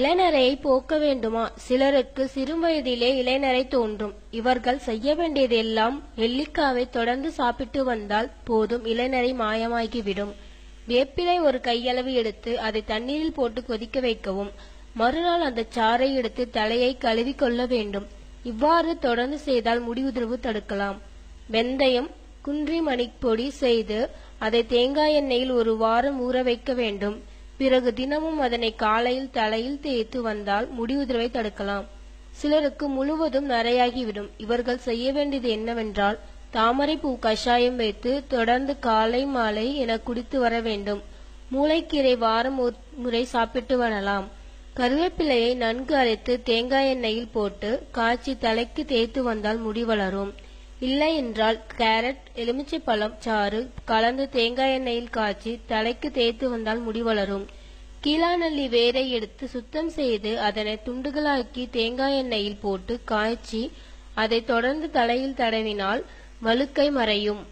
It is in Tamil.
இளைநரையை போக்க வேண்டுமா? சிலருக்கு சிறுவயதிலே இளைநரை தோன்றும். இவர்கள் செய்ய வேண்டியதெல்லாம் நெல்லிக்காவை தொடர்ந்து சாப்பிட்டு வந்தால் போதும் இளைநரை மாயமாகிவிடும். வேப்பிலை ஒரு கையளவு எடுத்து அதை தண்ணீரில் போட்டு கொதிக்க வைக்கவும். மறுநாள் அந்த சாறை எடுத்து தலையை கழுவி கொள்ள வேண்டும். இவ்வாறு தொடர்ந்து செய்தால் முடிவுதிர்வு தடுக்கலாம். வெந்தயம் குன்றி மணிப்பொடி செய்து அதை தேங்காய் எண்ணெயில் ஒரு வாரம் ஊற வைக்க வேண்டும். பிறகு தினமும் அதனை காலையில் தலையில் தேய்த்து வந்தால் முடி உதிர்வை தடுக்கலாம். சிலருக்கு முழுவதும் நரையாகிவிடும். இவர்கள் செய்ய வேண்டியது என்னவென்றால் தாமரை பூ கஷாயம் வைத்து தொடர்ந்து காலை மாலை என குடித்து வர வேண்டும். மூளைக்கீரை வாரம் ஒரு முறை சாப்பிட்டு வரலாம். கருவேப்பிலையை நன்கு அரைத்து தேங்காய் எண்ணெயில் போட்டு காய்ச்சி தலைக்கு தேய்த்து வந்தால் முடி வளரும். இல்லை என்றால் கேரட் எலுமிச்சைப்பழம் சாறு கலந்து தேங்காய் எண்ணெயில் காய்ச்சி தலைக்கு தேய்த்து வந்தால் முடி வளரும். கீழாநெல்லி வேரை எடுத்து சுத்தம் செய்து அதனை துண்டுகளாக்கி தேங்காய் எண்ணெயில் போட்டு காய்ச்சி அதை தொடர்ந்து தலையில் தடவினால் வழுக்கை மறையும்.